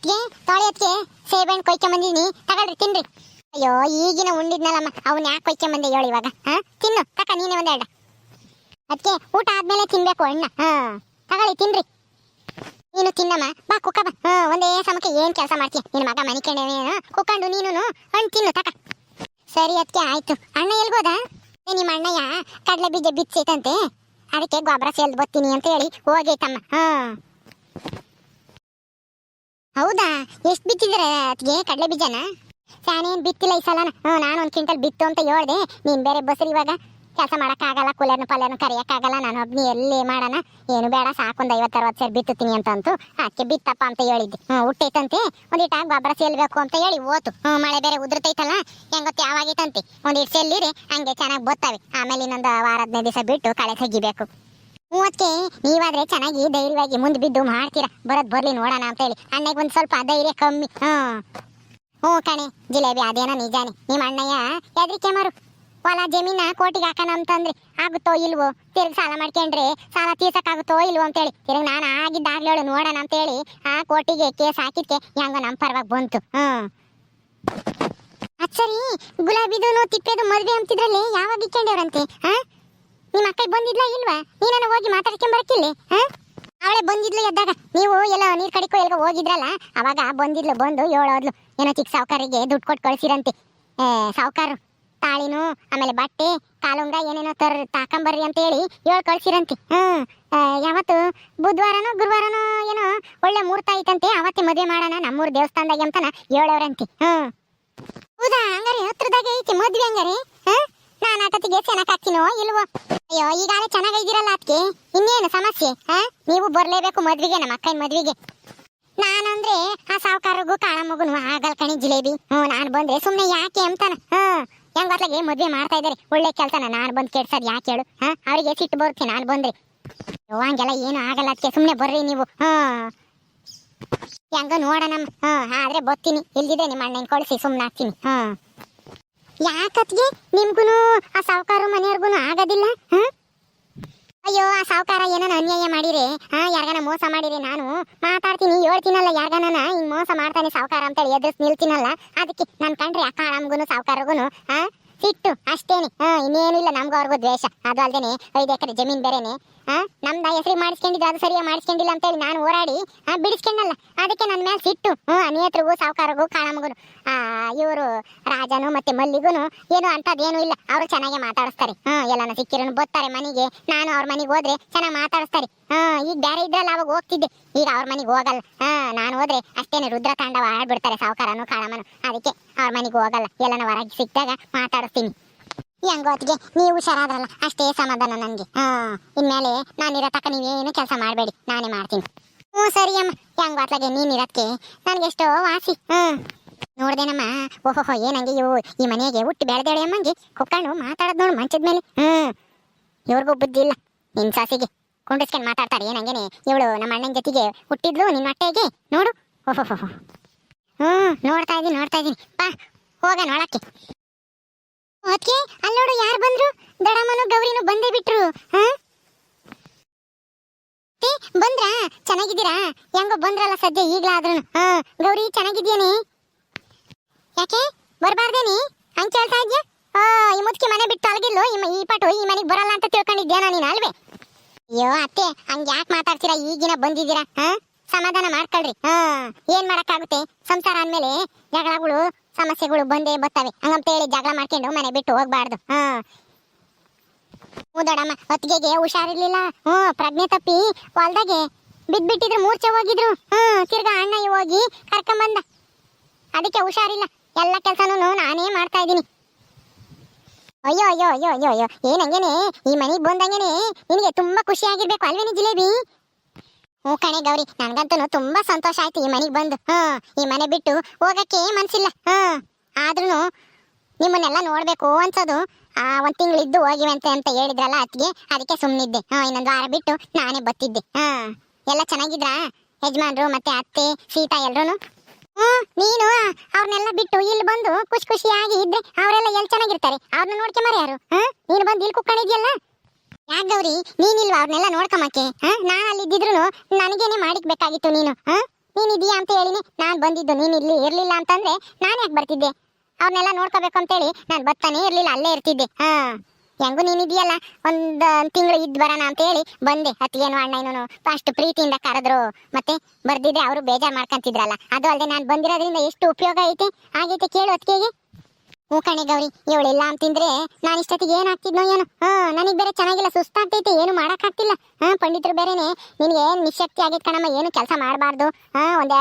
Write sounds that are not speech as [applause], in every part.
ಅದ್ಕೆ ತಾಳಿ ಅದಕ್ಕೆ ಸೇಬೆಹಣ್ಣು ಕೊಯ್ಕೊಂಬಂದಿನಿ. ತಗೊಳ್ರಿ, ತಿನ್ರಿ. ಅಯ್ಯೋ, ಈಗಿನ ಉಂಡಿದ್ನಲ್ಲಮ್ಮ, ಅವನ್ ಯಾಕೆ ಕೊಯ್ಕೊಂಬಂದೆ ಹೇಳು ಇವಾಗ, ಹಾ? ತಿನ್ನು, ತಕ, ನೀನೇ ಒಂದೆರಡು ಅದಕ್ಕೆ ಊಟ ಆದ್ಮೇಲೆ ತಿನ್ಬೇಕು ಅಣ್ಣ, ಹಾ? ತಗೊಳ್ಳಿ, ತಿನ್ರಿ. ನೀನು ತಿನ್ನಮ್ಮ, ಬಾ, ಕುಕ್ಕ, ಬಾ. ಹಾ, ಒಂದೇ ಸಮಕ್ಕೆ ಏನು ಕೆಲಸ ಮಾಡ್ತೀಯ? ನಿನ್ನ ಮಗ ಮನೆ ಕುಕ್ಕಂಡು ನೀನು ಹಣ್ಣು ತಿನ್ನು, ತಕ. ಸರಿ ಅದಕ್ಕೆ ಆಯ್ತು. ಅಣ್ಣ ಎಲ್ಗೋದ? ನಿಮ್ಮ ಅಣ್ಣಯ್ಯ, ಕಡಲೆ ಬೀಜ ಬಿತ್ತೈತಂತೆ ಅದಕ್ಕೆ ಗೊಬ್ಬರ ಸೇಲ್ದು ಬರ್ತೀನಿ ಅಂತ ಹೇಳಿ ಹೋಗೈತಮ್ಮ, ಹಾ? ಹೌದಾ? ಎಷ್ಟು ಬಿತ್ತಿದ್ರೆ ಅದಕ್ಕೆ ಕಡಲೆ ಬೀಜನ? ಸಾನೇನು ಬಿತ್ತಿಲ್ಲ ಈ ಸಲನ. ಹ್ಞೂ ನಾನು ಒಂದು ಕ್ವಿಂಟಲ್ ಬಿತ್ತು ಅಂತ ಹೇಳ್ದೆ. ನೀನ್ ಬೇರೆ ಬಸ್ರಿ ಇವಾಗ ಕೆಲಸ ಮಾಡೋಕ್ಕಾಗಲ್ಲ, ಕೂಲರ್ನು ಪಲ್ಯನು ಕರಿಯೋಕ್ಕಾಗಲ್ಲ, ನಾನು ಒಬ್ನಿ ಎಲ್ಲಿ ಮಾಡೋಣ? ಏನು ಬೇಡ ಸಾಕೊಂದು ಐವತ್ತು ಅರವತ್ತು ಸೇರಿ ಬಿತ್ತುತ್ತೀನಿ ಅಂತ ಅಂತು ಅದಕ್ಕೆ ಬಿತ್ತಪ್ಪ ಅಂತ ಹೇಳಿದ್ದೆ. ಹ್ಞೂ ಹುಟ್ಟೈತಂತೆ. ಒಂದಿಟ್ಟಾಗ ಗೊಬ್ಬರ ಸೇಲ್ಬೇಕು ಅಂತ ಹೇಳಿ ಓತು ಹ್ಞೂ ಮಳೆ ಬೇರೆ ಉದುರ್ತೈತಲ್ಲ ಹೆಂಗೊತ್ತೆ ಯಾವಾಗೈತಂತೆ. ಒಂದಿಟ್ಟು ಸೆಲ್ಲಿರಿ ಹಂಗೆ ಚೆನ್ನಾಗಿ ಬತ್ತವೆ. ಆಮೇಲೆ ಇನ್ನೊಂದು ವಾರ ಹದಿನೈದು ದಿವಸ ಬಿಟ್ಟು ಕಳೆ ತೆಗಿಬೇಕು. ಮೂವತ್ತಕ್ಕೆ ನೀವಾದ್ರೆ ಚೆನ್ನಾಗಿ ಧೈರ್ಯವಾಗಿ ಮುಂದೆ ಬಿದ್ದು ಮಾಡ್ತೀರಾ? ಬರೋದ್ ಬರ್ಲಿ ನೋಡೋಣ ಅಂತ ಹೇಳಿ ಅಣ್ಣಗೆ ಒಂದ್ ಸ್ವಲ್ಪ ಧೈರ್ಯ ಕಮ್ಮಿ. ಹಾ ಹ್ಞೂ ಕಣೆ, ಜಿಲೇಬಿ ಅದೇನೋ ನಿಜಾನೆ. ನಿಮ್ಮ ಅಣ್ಣಯ್ಯ ಹೆದರಿಕೆ ಮಾರು? ಹೊಲ ಜಮೀನ ಕೋಟಿಗೆ ಹಾಕೋಣ ಅಂತಂದ್ರೆ ಆಗುತ್ತೋ ಇಲ್ವೋ? ತಿರ್ಗಿ ಸಾಲ ಮಾಡ್ಕೊಂಡ್ರೆ ಸಾಲ ತೀರ್ಸಕ್ಕಾಗುತ್ತೋ ಇಲ್ವೋ ಅಂತೇಳಿ. ತಿರ್ಗಿ ನಾನು ಆಗಿದ್ದಾಗ್ಲೇಳು ನೋಡೋಣ ಅಂತೇಳಿ. ಆ ಕೋಟಿಗೆ ಕೇಸ್ ಹಾಕಿದ್ಕೆ ಹೆಂಗೋ ನಮ್ಮ ಪರವಾಗಿ ಬಂತು. ಹ್ಞೂ ಅಚ್ಚರಿ ಸರಿ ಗುಲಾಬಿದು ತಿಪ್ಪೆದು ಮದುವೆ ಅಂತಿದ್ರಲ್ಲಿ ಯಾವಾಗ ಇಕ್ಕೊಂಡವ್ರಂತೆ? ಹಾ? ಅಕ್ಕ ಬಂದಿದ್ಲಾ ಇಲ್ವಾ? ನೀನನ್ನು ಹೋಗಿ ಮಾತಾಡ್ಕೊಂಡ್ ಬರಕಿಲ್ಲ ಅವಳೆ ಬಂದಿದ್ಲು ಎದ್ದಾಗ. ನೀವು ಎಲ್ಲ ನೀರ್ ಕಡಿಕೋ ಎಲ್ಲ ಹೋಗಿದ್ರಲ್ಲ? ಅವಾಗ ಬಂದಿದ್ಲು ಬಂದು ಹೇಳೋದ್ಲು ಏನೋ ಚಿಕ್ಕ ಸಾವುಕಾರಿಗೆ ದುಡ್ಡು ಕೊಟ್ಟು ಕಳಿಸಿರಂತೆ. ಏ ಸಾವುಕಾರು ತಾಳಿನೂ ಆಮೇಲೆ ಬಟ್ಟೆ ಕಾಲುಂಗ ಏನೇನೋ ತರ ತಾಕಂಬರ್ರಿ ಅಂತ ಹೇಳಿ ಕಳ್ಸಿರಂತೆ. ಆ, ಯಾವತ್ತು? ಬುಧವಾರನೋ ಗುರುವಾರನೋ ಏನೋ ಒಳ್ಳೆ ಮುಹೂರ್ತ ಐತಂತೆ. ಅವತ್ತೇ ಮದುವೆ ಮಾಡೋಣ ನಮ್ಮೂರ್ ದೇವಸ್ಥಾನದಾಗ ಅಂತನ ಹೇಳೋರಂತೆ. ಹ್ಮ್. ಹೌದಾ? ಹಂಗಾರೆ ಹತ್ರದಾಗ ಐತಿ ಮದ್ವೆ ಹಂಗಾರೆ ಹಾ? ನಾನು ಆಟತಿಗೆ ಚೆನ್ನಾಗ್ ಹಾಕ್ತೀನೋ ಇಲ್ವೋ? ಅಯ್ಯೋ, ಈಗಾಗಲೇ ಚೆನ್ನಾಗಿದ್ದೀರಲ್ಲ ಅದಕ್ಕೆ ಇನ್ನೇನು ಸಮಸ್ಯೆ ಹಾ ನೀವು ಬರ್ಲೇಬೇಕು ಮದ್ವಿಗೆ, ನಮ್ಮ ಅಕ್ಕನ ಮದ್ವಿಗೆ. ನಾನಂದ್ರೆ ಆ ಸಾವುಕಾರಗೂ ಕಾಳಮ್ಮಗುನು ಆಗಲ್ ಕಣಿ ಜಿಲೇಬಿ. ಹ್ಞೂ, ನಾನು ಬಂದ್ರೆ ಸುಮ್ಮನೆ ಯಾಕೆ ಅಂತಾನ? ಹಾ ಹೆಂಗತ್ಲಾಗೆ ಮದ್ವೆ ಮಾಡ್ತಾ ಇದ್ದಾರೆ ಒಳ್ಳೆ ಕೆಲಸನ ನಾನು ಬಂದು ಕೆಡ್ಸೋದು ಯಾಕೆ ಹೇಳು? ಹಾ, ಅವರಿಗೆ ಸಿಟ್ಟು ಬರುತ್ತೆ ನಾನು ಬಂದ್ರೆ. ಹಂಗೆಲ್ಲ ಏನು ಆಗಲ್ಲ ಅದಕ್ಕೆ ಸುಮ್ಮನೆ ಬರ್ರಿ ನೀವು. ಹಾ ಹೆಂಗ ನೋಡೋಣ ಹಾ ಆದ್ರೆ ಬರ್ತೀನಿ. ಇಲ್ದಿದೆ ನಿಮ್ಮ ಅಣ್ಣನ ಕಳಿಸಿ ಸುಮ್ಮನೆ ಹಾಕ್ತೀನಿ. ಹಾ ಯಾಕತ್ಗೆ? ನಿಮ್ಗುನು ಆ ಸಾವುಕಾರ ಮನೆಯವ್ರಿಗೂ ಆಗೋದಿಲ್ಲ? ಅಯ್ಯೋ, ಆ ಸಾವುಕಾರ ಏನನ ಅನ್ಯಾಯ ಮಾಡಿರಿ, ಹಾ? ಯಾರ್ಗಾನ ಮೋಸ ಮಾಡಿರಿ ನಾನು? ಮಾತಾಡ್ತೀನಿ, ಹೇಳ್ತೀನಲ್ಲ ಯಾರ್ಗಾನ ಹಿಂಗ್ ಮೋಸ ಮಾಡ್ತಾನೆ ಸಾವುಕಾರ ಅಂತೇಳಿ ಎದುರಿಸಿ ನಿಲ್ತೀನಲ್ಲ? ಅದಕ್ಕೆ ನಾನು ಕಂಡ್ರೆ ಆ ಕಾಳಮ್ಗುನು ಸಾವುಕಾರಗುನು, ಹಾ? ಸಿಟ್ಟು, ಅಷ್ಟೇನೆ. ಹಾ, ಇನ್ನೇನಿಲ್ಲ ನಮ್ಗೂ ಅವ್ರಿಗೂ ದ್ವೇಷ. ಅದು ಅಲ್ದೇನೆ ಐದು ಎಕರೆ ಜಮೀನ್ ಬೇರೆನೆ. ನಮ್ದ ಹೆಸರಿ ಮಾಡಿಸ್ಕೊಂಡಿದ್ದು, ಅದು ಸರಿಯಾಗಿ ಮಾಡಿಸ್ಕೊಂಡಿಲ್ಲ ಅಂತೇಳಿ ನಾನು ಹೋರಾಡಿ ಬಿಡಿಸ್ಕೊಂಡಲ್ಲ. ಅದಕ್ಕೆ ನನ್ನ ಮೇಲೆ ಸಿಟ್ಟು. ಹ್ಞೂ, ಅನಿಯತ್ರಿಗೂ ಸಾವುಕಾರಗೂ ಕಾಣಮಗುನು ಇವರು, ರಾಜನು ಮತ್ತೆ ಮಲ್ಲಿಗುನು ಏನು ಅಂತದೇನು ಇಲ್ಲ. ಅವರು ಚೆನ್ನಾಗಿ ಮಾತಾಡಿಸ್ತಾರೆ. ಹಾ ಎಲ್ಲಾನ ಸಿಕ್ಕಿರೋನು ಬರ್ತಾರೆ ಮನೆಗೆ. ನಾನು ಅವ್ರ ಮನೆಗೆ ಹೋದ್ರೆ ಚೆನ್ನಾಗಿ ಮಾತಾಡಿಸ್ತಾರೆ. ಹಾ ಈಗ ಬೇರೆ ಇದ್ರಲ್ಲ ಅವಾಗ ಹೋಗ್ತಿದ್ದೆ. ಈಗ ಅವ್ರ ಮನೆಗೆ ಹೋಗಲ್ಲ. ಹಾ ನಾನು ಹೋದ್ರೆ ಅಷ್ಟೇನೆ ರುದ್ರ ತಾಂಡವ ಆಡ್ಬಿಡ್ತಾರೆ ಸಾವುಕಾರನು, ಕಾಳಮ್ಮನು. ಅದಕ್ಕೆ ಅವ್ರ ಮನೆಗೆ ಹೋಗಲ್ಲ. ಎಲ್ಲನ ಹೊರಗೆ ಸಿಕ್ಕಿದಾಗ ಮಾತಾಡಿಸ್ತೀನಿ. ಹೆಂಗೋ ಅತ್ಗೆ ನೀವು ಹುಷಾರಾದ್ರಲ್ಲ, ಅಷ್ಟೇ ಸಮಾಧಾನ ನನಗೆ ಹಾ, ಇನ್ಮೇಲೆ ನಾನಿರೋ ತಕ್ಕ ನೀವೇನು ಕೆಲಸ ಮಾಡಬೇಡಿ, ನಾನೇ ಮಾಡ್ತೀನಿ. ಹ್ಞೂ ಸರಿ ಅಮ್ಮ. ಹೆಂಗೋ ಅತ್ಲಾಗೆ ನೀನಿರಕ್ಕೆ ನನಗೆಷ್ಟೋ ವಾಸಿ ಹ್ಮ್. ನೋಡ್ದೇನಮ್ಮ, ಓಹೋಹೋ ಏನಂಗೆ ಇವು? ಈ ಮನೆಗೆ ಹುಟ್ಟಿ ಬೆಳೆದೇಳೆ ಅಮ್ಮಂಗೆ ಕುಕ್ಕಣ್ಣು ಮಾತಾಡೋದು ನೋಡು ಮಂಚದ ಮೇಲೆ. ಹ್ಮ್. ಇವ್ರಿಗೂ ಬುದ್ಧಿ ಇಲ್ಲ. ನಿನ್ ಸಾಸಿಗೆ ಕುಂಡಿಸ್ಕೊಂಡು ಮಾತಾಡ್ತಾರೆ ಏನಂಗೇನೆ ಇವಳು ನಮ್ಮ ಅಣ್ಣನ ಜೊತೆಗೆ ಹುಟ್ಟಿದ್ಲು ನಿನ್ನ ಹೊಟ್ಟೆಗೆ ನೋಡು. ಓಹೋಹೋ ಹ್ಮ್, ನೋಡ್ತಾ ಇದೀನಿ ನೋಡ್ತಾ ಇದೀನಿ. ಪಾ ಹೋಗೋಣ ಒಳಕ್ಕೆ. ಅದಕ್ಕೆ ಅಲ್ಲಿ ನೋಡು ಯಾರು ಬಂದ್ರು? ದಡಮನು ಗೌರಿನು ಬಂದೇ ಬಿಟ್ರು ಬಂದ್ರಾ? ಚೆನ್ನಾಗಿದ್ದೀರಾ? ಹೆಂಗೋ ಬಂದ್ರಲ್ಲ ಸದ್ಯ ಈಗ್ಲಾದ್ರೂ ಹಾ? ಗೌರಿ ಚೆನ್ನಾಗಿದ್ಯಾನಿ ಯಾಕೆ? ಬರಬಾರ್ದೇನಿ? ಹಂಗ್ ಕೇಳ್ತಾ ಇದ್ಯಾ? ಈ ಮುದ್ಕಿ ಮನೆ ಬಿಟ್ಟು ಅಲ್ಗಿಲ್ಲು, ಈ ಪಾಟು ಈ ಮನೆಗೆ ಬರಲ್ಲ ಅಂತ ತಿಳ್ಕೊಂಡಿದ್ಯಾ ನೀನು ಅಲ್ವೇ? ಅಯ್ಯೋ, ಅತ್ತೆ, ಹಂಗೆ ಯಾಕೆ ಮಾತಾಡ್ತೀರಾ? ಈಗಿನ ಬಂದಿದ್ದೀರಾ, ಹಾ? ಸಮಾಧಾನ ಮಾಡ್ಕೊಳ್ರಿ, ಹಾ? ಏನ್ ಮಾಡಕ್ಕಾಗುತ್ತೆ? ಸಂಸಾರ ಅಂದ್ಮೇಲೆ ಜಗಳಗಳು. ಸಮಸ್ಯೆಗಳು ಬಂದೇ ಬರ್ತವೆ. ಹಂಗಂತ ಹೇಳಿ ಜಗಳ ಮಾಡ್ಕೊಂಡು ಮನೆ ಬಿಟ್ಟು ಹೋಗ್ಬಾರ್ದು. ಹಾ. ದೊಡಮ್ಮ ಹೊತ್ತಿಗೆಗೆ ಹುಷಾರಿರ್ಲಿಲ್ಲ. ಹ್ಞೂ, ಪ್ರಜ್ಞೆ ತಪ್ಪಿ ಹೊಲ್ದಾಗೆ ಬಿದ್ಬಿಟ್ಟಿದ್ರು, ಮೂರ್ಛೆ ಹೋಗಿದ್ರು. ಹ್ಮ್ ತಿರ್ಗಾ ಅಣ್ಣ ಹೋಗಿ ಕರ್ಕೊಂಬಂದ. ಅದಕ್ಕೆ ಹುಷಾರಿಲ್ಲ. ಎಲ್ಲ ಕೆಲಸನೂ ನಾನೇ ಮಾಡ್ತಾ ಇದ್ದೀನಿ. ಅಯ್ಯೋ ಅಯ್ಯೋ ಅಯ್ಯೋ ಅಯ್ಯೋ ಅಯ್ಯೋ ಏನಂಗೇನೆ? ಈ ಮನೆಗೆ ಬಂದಂಗೆನೆ ನಿನಗೆ ತುಂಬಾ ಖುಷಿ ಆಗಿರ್ಬೇಕು ಅಲ್ವೇನೆ ಜಿಲೇಬಿ? ಹ್ಞೂ ಕಣೆ ಗೌರಿ ನನಗಂತೂ ತುಂಬಾ ಸಂತೋಷ ಆಯ್ತು ಈ ಮನೆಗೆ ಬಂದು. ಹ್ಮ್ ಈ ಮನೆ ಬಿಟ್ಟು ಹೋಗಕ್ಕೆ ಮನ್ಸಿಲ್ಲ. ಹಾ ಆದ್ರೂ ನಿಮ್ಮನ್ನೆಲ್ಲ ನೋಡ್ಬೇಕು ಅನ್ಸೋದು. ಆ, ಒಂದ್ ತಿಂಗಳಿದ್ದು ಹೋಗಿವೆ ಅಂತ ಅಂತ ಹೇಳಿದ್ರಲ್ಲ ಅತ್ತಿಗೆ, ಅದಕ್ಕೆ ಸುಮ್ಮನಿದ್ದೆ ಹ ಇನ್ನೊಂದು ವಾರ ಬಿಟ್ಟು ನಾನೇ ಬತ್ತಿದ್ದೆ. ಹ ಎಲ್ಲ ಚೆನ್ನಾಗಿದ್ರಾ? ಯಜಮಾನ್ರು ಮತ್ತೆ ಅತ್ತೆ, ಸೀತಾ ಎಲ್ರೂ ಹ್ಮ್ ನೀನು ಅವ್ರನ್ನೆಲ್ಲ ಬಿಟ್ಟು ಇಲ್ಲಿ ಬಂದು ಖುಷಿ ಖುಷಿಯಾಗಿ ಇದ್ರೆ ಅವರೆಲ್ಲ ಎಲ್ಲಿ ಚೆನ್ನಾಗಿರ್ತಾರೆ? ಅವ್ರನ್ನ ನೋಡ್ಕೆ ಯಾರು ಹ್ಮ್ ನೀನು ಬಂದು ಇಲ್ಲಿ ಕುಕ್ಕೊಂಡಿದ್ಯಲ್ಲ ಯಾಕೆ ಗೌರಿ ನೀನಿಲ್ವಾ ಅವ್ರನ್ನೆಲ್ಲ ನೋಡ್ಕೊಂಬಕ್ಕೆ ಹಾ? ನಾನು ಅಲ್ಲಿ ಇದ್ದಿದ್ರು ನನಗೇನೆ ಮಾಡಿಕ್ಬೇಕಾಗಿತ್ತು ನೀನು. ಹಾ? ನೀನ್ ಇದೀಯಾ ಅಂತ ಹೇಳಿನಿ. ನಾನ್ ಬಂದಿದ್ದು ನೀನ್ ಇಲ್ಲಿ ಇರ್ಲಿಲ್ಲ ಅಂತಂದ್ರೆ ನಾನು ಯಾಕೆ ಬರ್ತಿದ್ದೆ? ಅವ್ರನ್ನೆಲ್ಲ ನೋಡ್ಕೋಬೇಕು ಅಂತೇಳಿ ನಾನು ಬರ್ತಾನೆ ಇರ್ಲಿಲ್ಲ, ಅಲ್ಲೇ ಇರ್ತಿದ್ದೆ. ಹಾ. ಹೆಂಗು ನೀನ್ ಇದೆಯಲ್ಲ ಒಂದ್ ತಿಂಗಳು ಇದ್ ಬರೋಣ ಅಂತ ಹೇಳಿ ಬಂದೆ. ಏನು ಅಣ್ಣ ಏನೋ ಅಷ್ಟು ಪ್ರೀತಿಯಿಂದ ಕರೆದ್ರು. ಮತ್ತೆ ಬರ್ದಿದ್ದೆ ಅವರು ಬೇಜಾರ್ ಮಾಡ್ಕೊಂತಿದ್ರಲ್ಲ. ಅದು ಅಲ್ಲದೆ ನಾನು ಬಂದಿರೋದ್ರಿಂದ ಎಷ್ಟು ಉಪಯೋಗ ಐತೆ? ಆಗೈತೆ ಕೇಳು ಅತ್ತಿಗೆಗೆ. ಹ್ಞೂ ಕಣೆ ಗೌರಿ ಇವಳಿಲ್ಲ ಅಂತಂದ್ರೆ ನಾನು ಇಷ್ಟೊತ್ತಿಗೆ ಏನಾಗ್ತಿದ್ನೋ ಏನೋ? ಹಾ, ನನಗೆ ಬೇರೆ ಚೆನ್ನಾಗಿಲ್ಲ, ಸುಸ್ತಾಗ್ತೈತೆ, ಏನು ಮಾಡೋಕ್ಕಾಗ್ತಿಲ್ಲ. ಹಾ, ಪಂಡಿತರು ಬೇರೆನೆ, ನಿನಗೆ ನಿಶಕ್ತಿ ಆಗೈತೆ ಕಣಮ್ಮ, ಏನು ಕೆಲಸ ಮಾಡಬಾರ್ದು? ಹಾ, ಒಂದ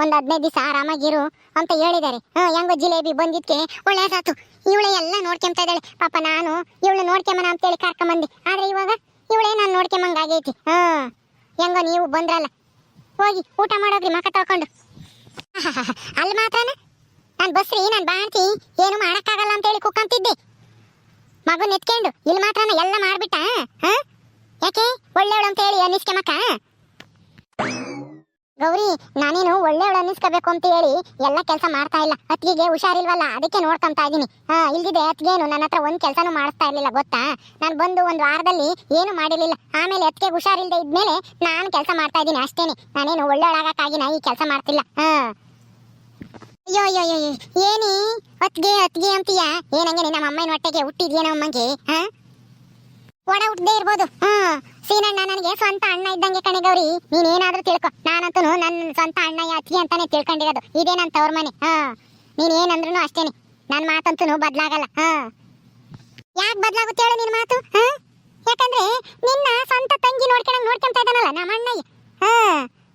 ಒಂದ್ ಹದಿನೈದು ದಿವಸ ಆರಾಮಾಗಿರು ಅಂತ ಹೇಳಿದ್ದಾರೆ ಹಾ, ಹೆಂಗೋ ಜಿಲೇಬಿ ಬಂದಿದ್ಕೆ ಒಳ್ಳೇದಾತು ಇವಳೆ ಎಲ್ಲ ನೋಡ್ಕೊಂತ ಇದ್ದಾಳೆ. ಪಾಪ ನಾನು, ಇವಳು ನೋಡ್ಕೊಂಬನ ಅಂತೇಳಿ ಕರ್ಕೊಂಬಂದೆ. ಆದ್ರೆ ಇವಾಗ ಇವಳೇ ನಾನು ನೋಡ್ಕೊಂಬಂಗ್ ಆಗೈತಿ ಹಾ, ಹೆಂಗೋ ನೀವು ಬಂದ್ರಲ್ಲ. ಹೋಗಿ ಊಟ ಮಾಡೋಗ್ರಿ ಮಕ ತಗೊಂಡು [laughs] ಅಲ್ಲಿ ಮಾತ್ರನ? ನಾನು ಬಸ್ರಿ ನಾನು ಬಾಣ್ತಿ ಏನು ಮಾಡಕ್ಕಾಗಲ್ಲ ಅಂತೇಳಿ ಕುಕ್ಕಂತಿದ್ದೆ ಮಗು ನೆತ್ಕೊಂಡು ಇಲ್ಲಿ ಮಾತ್ರ ಎಲ್ಲ ಮಾಡ್ಬಿಟ್ಟ, ಹಾ? ಯಾಕೆ? ಒಳ್ಳೆಯವಳು ಅಂತ ಹೇಳಿ ಅನ್ನಿಸ್ಕೆಮಕ್ಕ ಗೌರಿ, ನಾನೇನು ಒಳ್ಳೆಯವಳು ಅನ್ನಿಸ್ಕೋಬೇಕು ಅಂತ ಹೇಳಿ ಎಲ್ಲ ಕೆಲಸ ಮಾಡ್ತಾ ಇಲ್ಲ. ಅತ್ತಿಗೆ ಹುಷಾರಿಲ್ವಲ್ಲ, ಅದಕ್ಕೆ ನೋಡ್ಕೊಂತಾ ಇದ್ದೀನಿ ಹಾ ಇಲ್ದಿದೆ ಅತ್ತಿಗೇನು ನನ್ನ ಹತ್ರ ಒಂದ್ ಕೆಲಸನೂ ಮಾಡಿಸ್ತಾ ಇರ್ಲಿಲ್ಲ, ಗೊತ್ತಾ? ನಾನು ಬಂದು ಒಂದು ವಾರದಲ್ಲಿ ಏನು ಮಾಡಿರಲಿಲ್ಲ. ಆಮೇಲೆ ಅತ್ತಿಗೆ ಹುಷಾರಿಲ್ದೆ ಇದ್ಮೇಲೆ ನಾನು ಕೆಲಸ ಮಾಡ್ತಾ ಇದ್ದೀನಿ ಅಷ್ಟೇನೆ. ನಾನೇನು ಒಳ್ಳೆಯವಳಾಗಕ್ಕಾಗಿನ ಈ ಕೆಲಸ ಮಾಡ್ತಿಲ್ಲ. ಹಾ. ಅಯ್ಯೋ ಅಯ್ಯೋ ಅಯ್ಯೋ ಏನಿ? ಅತ್ಗೆ ಅತ್ತಿಗೆ ಅಂತೀಯ? ಏನಂಗೆ ನಮ್ಮ ಅಮ್ಮನ ಹೊಟ್ಟೆಗೆ ಹುಟ್ಟಿದ್ಯೇನೋ ಅಮ್ಮಂಗೆ, ಹಾ? ಒಡ ಹುಟ್ಟದೇ ಇರ್ಬೋದು. ಹಾ ಸೀನಣ್ಣ ನನಗೆ ಸ್ವಂತ ಅಣ್ಣ ಇದ್ದಂಗೆ ಕಣೆ ಗೌರಿ. ನೀನೇನಾದ್ರೂ ತಿಳ್ಕೊ. ನಾನಂತೂ ನನ್ನ ಸ್ವಂತ ಅಣ್ಣ ಅತ್ತಿಗೆ ಅಂತಾನೆ ತಿಳ್ಕೊಂಡಿರೋದು. ಇದೇ ನನ್ನ ತವ್ರ ಮನೆ. ಹಾ ನೀನ್ ಏನಂದ್ರೂ ಅಷ್ಟೇನೆ. ನನ್ನ ಮಾತಂತೂ ಬದ್ಲಾಗಲ್ಲ. ಹಾ ಯಾಕೆ ಬದಲಾಗುತ್ತೆ ಹೇಳು ನಿನ್ ಮಾತು? ಹಾ ಯಾಕಂದ್ರೆ ನಿನ್ನ ಸ್ವಂತ ತಂಗಿ ನೋಡ್ಕೊಂಡಂಗ್ ನೋಡ್ಕೊಂತ ಇದ್ದಾನಲ್ಲ ನಮ್ಮ ಅಣ್ಣಯ್ಯ ಹಾ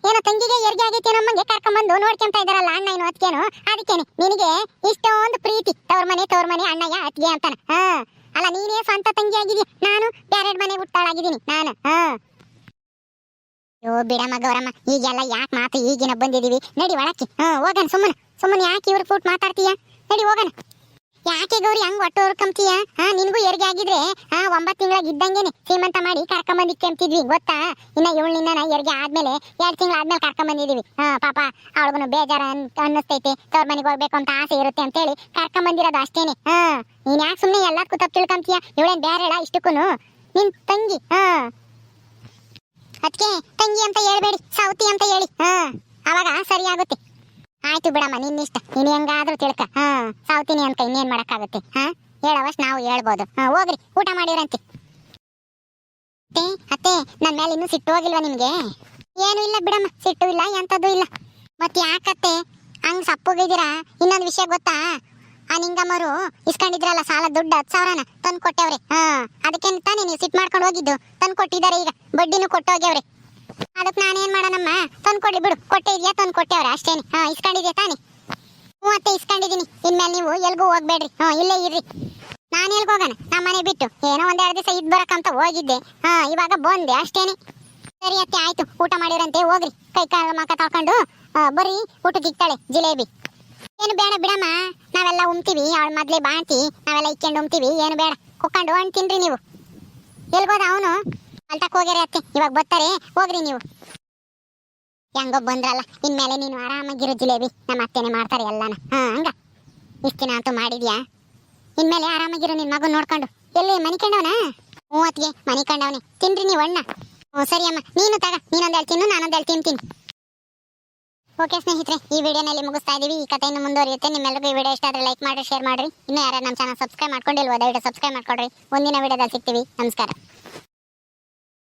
ಏನೋ ತಂಗಿಗೆ ಎರ್ಗೆ ಆಗೈತೆ ನಮ್ಮಂಗೆ ಕರ್ಕೊಂಬಂದು ನೋಡ್ಕೊಂತ ಇದಾರಲ್ಲ ಅಣ್ಣ ಏನು ಅತ್ಕೇನು ಅದಕ್ಕೇನೆ, ನಿನಗೆ ಇಷ್ಟೊಂದು ಪ್ರೀತಿ. ತವ್ರ ಮನೆ ತವ್ರ ಮನೆ, ಅಣ್ಣಯ್ಯ ಅತ್ಗೆ ಅಂತಾನ. ಹಾ. ಅಲ್ಲ, ನೀನೇ ಸ್ವಂತ ತಂಗಿ ಆಗಿದಿ. ನಾನು ಬ್ಯಾರೆಡ್ ಮನೆ ಹುಟ್ಟಾಳಾಗಿದ್ದೀನಿ, ನಾನು. ಹಾ. ಯೋ ಬಿಡಮ್ಮ ಗೌರಮ್ಮ ಈಗೆಲ್ಲ ಯಾಕೆ ಮಾತು ಈಗಿನ ಬಂದಿದೀವಿ? ನಡಿ ಒಳಕ್ಕೆ. ಹಾ, ಹೋಗಣ ಸುಮ್ಮನೆ. ಸುಮ್ಮನೆ ಯಾಕೆ ಇವ್ರ ಫುಟ್ ಮಾತಾಡ್ತೀಯ? ನಡಿ ಹೋಗಣ. ಯಾಕೆ ಗೌರಿ ಹಂಗ್ ಒಟ್ಟು ಹೊರ್ಕಂತೀಯ ಹಾ, ನಿನ್ಗೂ ಎರಿಗೆ ಆಗಿದ್ರೆ, ಹಾ, ಒಂಬತ್ತು ತಿಂಗಳಾಗ ಇದ್ದಂಗೆನೆ ಶ್ರೀಮಂತ ಮಾಡಿ ಕರ್ಕೊಂಬಂದಿಕ್ಕೆ ಅಂತಿದ್ವಿ, ಗೊತ್ತಾ? ಇನ್ನ ಇವಳು ನಿನ್ನ ಎರಿಗೆ ಆದ್ಮೇಲೆ ಎರಡ್ ತಿಂಗಳ ಆದ್ಮೇಲೆ ಕರ್ಕೊಂಬಂದಿದೀವಿ. ಹಾ, ಪಾಪ, ಅವಳಗನು ಬೇಜಾರ ಅಂತ ಅನ್ನಿಸ್ತೈತೆ. ತವ್ರ ಮನೆಗೆ ಹೋಗ್ಬೇಕು ಅಂತ ಆಸೆ ಇರುತ್ತೆ ಅಂತೇಳಿ ಕರ್ಕೊಂಬಂದಿರೋದು ಅಷ್ಟೇನೆ. ಹಾ, ನೀನ್ ಯಾಕೆ ಸುಮ್ನೆ ಎಲ್ಲದಕ್ಕೂ ತಪ್ಪು ತಿಳ್ಕೊಂತೀಯ ಇವಳೇನ್ ಬೇರೆಳ ಇಷ್ಟಕ್ಕೂನು? ನಿನ್ ತಂಗಿ, ಹಾ. ಅದಕ್ಕೆ ತಂಗಿ ಅಂತ ಹೇಳ್ಬೇಡಿ, ಸೌತಿ ಅಂತ ಹೇಳಿ, ಹಾ. ಅವಾಗ ಸರಿ ಆಗುತ್ತೆ. ಆಯ್ತು ಬಿಡಮ್ಮ ನಿನ್ನಿಷ್ಟ ನೀನ್ ಹೆಂಗಾದ್ರೂ ತಿಳ್ಕ. ಹಾ, ಸಾವ್ತೀನಿ ಅಂತ ಇನ್ನೇನ್ ಮಾಡಕ್ಕಾಗತ್ತೆ? ಹಾ? ಹೇಳವಷ್ಟು ನಾವು ಹೇಳ್ಬೋದು. ಹಾ, ಹೋಗ್ರಿ, ಊಟ ಮಾಡಿರಂತೆ ಅತ್ತೆ ಅತ್ತೆ, ನನ್ ಮೇಲೆ ಇನ್ನೂ ಸಿಟ್ಟು ಹೋಗಿಲ್ವಾ ನಿಮ್ಗೆ? ಏನು ಇಲ್ಲ ಬಿಡಮ್ಮ, ಸಿಟ್ಟು ಇಲ್ಲ ಎಂತದ್ದು ಇಲ್ಲ. ಮತ್ ಯಾಕತ್ತೆ, ಹಂಗ್ ಸಪ್ಪಗಿದ್ದೀರಾ? ಇನ್ನೊಂದು ವಿಷಯ ಗೊತ್ತಾ? ಆ ನಿಂಗಮ್ಮರು ಇಸ್ಕೊಂಡಿದ್ರಲ್ಲ ಸಾಲ ದುಡ್ಡು ಹತ್ತು ಸಾವಿರನ ತಂದು ಕೊಟ್ಟವ್ರೆ ಹಾ ಅದಕ್ಕೆ ತಾನೇ ನೀವು ಸಿಟ್ಟು ಮಾಡ್ಕೊಂಡು ಹೋಗಿದ್ದು? ತಂದು ಕೊಟ್ಟಿದ್ದಾರೆ ಈಗ, ಬಡ್ಡಿನೂ ಕೊಟ್ಟು ಹೋಗ್ಯವ್ರೆ. ಅದಕ್ಕೆ ನಾನೇನ್ ಮಾಡೋಣಮ್ಮ? ತಂದು ಕೊಡಿ ಬಿಡು. ಕೊಟ್ಟೆ ಇದೆಯಾ? ತಂದು ಕೊಟ್ಟೆವ್ರ ಅಷ್ಟೇನೆ. ಹಾ ಇಸ್ಕೊಂಡಿದ್ಯಾ ತಾನೆ? ಹ್ಞೂ ಅತ್ತೆ ಇಸ್ಕೊಂಡಿದ್ದೀನಿ. ಇನ್ಮೇಲೆ ನೀವು ಎಲ್ಗೂ ಹೋಗ್ಬೇಡ್ರಿ. ಹಾ ಇಲ್ಲೇ ಇರ್ರಿ. ನಾನು ಎಲ್ಗೆ ಹೋಗೋಣ? ನಮ್ಮ ಮನೆ ಬಿಟ್ಟು. ಏನೋ ಒಂದೆರಡು ದಿವಸ ಇದ್ ಬರಕಂತ ಹೋಗಿದ್ದೆ. ಹಾ ಇವಾಗ ಬಂದೆ ಅಷ್ಟೇನೆ. ಸರಿ ಅತ್ತೆ ಆಯ್ತು. ಊಟ ಮಾಡಿರಂತೆ ಹೋಗ್ರಿ. ಕೈ ಕಾಲು ಮಕ ತಳ್ಕೊಂಡು ಆ, ಬರ್ರಿ. ಊಟಕ್ಕೆ ಇಕ್ತಾಳೆ ಜಿಲೇಬಿ. ಏನು ಬೇಡ ಬಿಡಮ್ಮ. ನಾವೆಲ್ಲ ಉಮ್ತೀವಿ. ಅವಳ ಮೊದ್ಲೇ ಬಾಣ್ತಿ. ನಾವೆಲ್ಲ ಇಕ್ಕೊಂಡು ಉಮ್ತೀವಿ. ಏನು ಬೇಡ. ಕುಕ್ಕೊಂಡು ಹಣ್ಣು ತಿನ್ರಿ ನೀವು. ಎಲ್ಗೋದ ಅವನು? ಅಲ್ತಕ್ ಹೋಗ್ಯಾರ ಅತ್ತೆ. ಇವಾಗ ಬರ್ತಾರೆ. ಹೋಗ್ರಿ ನೀವು. ಹೆಂಗೋ ಬಂದ್ರಲ್ಲ. ಇನ್ಮೇಲೆ ನೀನು ಆರಾಮಾಗಿರು ಜಿಲೇಬಿ. ನಮ್ಮ ಅತ್ತೆನೆ ಮಾಡ್ತಾರೆ ಎಲ್ಲಾನ. ಹಾ, ಹಂಗ? ಇಷ್ಟ ದಿನ ಅಂತೂ ಮಾಡಿದ್ಯಾ? ಇನ್ಮೇಲೆ ಆರಾಮಾಗಿರು ನಿನ್ ಮಗು ನೋಡ್ಕೊಂಡು. ಎಲ್ಲಿ, ಮನಿ ಕಂಡವನ? ಅತ್ಗೆ ಮನಿ ಕಂಡವನೆ. ತಿನ್ರಿ ನೀವು ಅಣ್ಣ. ಹ್ಞೂ, ಸರಿ ಅಮ್ಮ. ನೀನು ತಗ. ನೀನೊಂದು ತಿನ್ನು ನಾನೊಂದು ತಿಂತೀನಿ ಓಕೆ ಸ್ನೇಹಿತರೆ, ಈ ವಿಡಿಯೋನಲ್ಲಿ ಮುಗಿಸ್ತಾ ಇದೀವಿ. ಈ ಕಥೆಯನ್ನು ಮುಂದುವರಿಯುತ್ತೆ. ನಿಮ್ಮೆಲ್ಲರಿಗೂ ಈ ವಿಡಿಯೋ ಇಷ್ಟ ಆದರೆ ಲೈಕ್ ಮಾಡಿ ಶೇರ್ ಮಾಡ್ರಿ. ಇನ್ನೂ ಯಾರು ನಮ್ಮ ಚಾನಲ್ ಸಬ್ಸ್ಕ್ರೈಬ್ ಮಾಡ್ಕೊಂಡಿಲ್ವೋ, ದಯವಿಟ್ಟು ಸಬ್ಸ್ಕ್ರೈಬ್ ಮಾಡ್ಕೊಡ್ರಿ. ಮುಂದಿನ ವಿಡಿಯೋದಲ್ಲಿ ಸಿಗ್ತೀವಿ. ನಮಸ್ಕಾರ.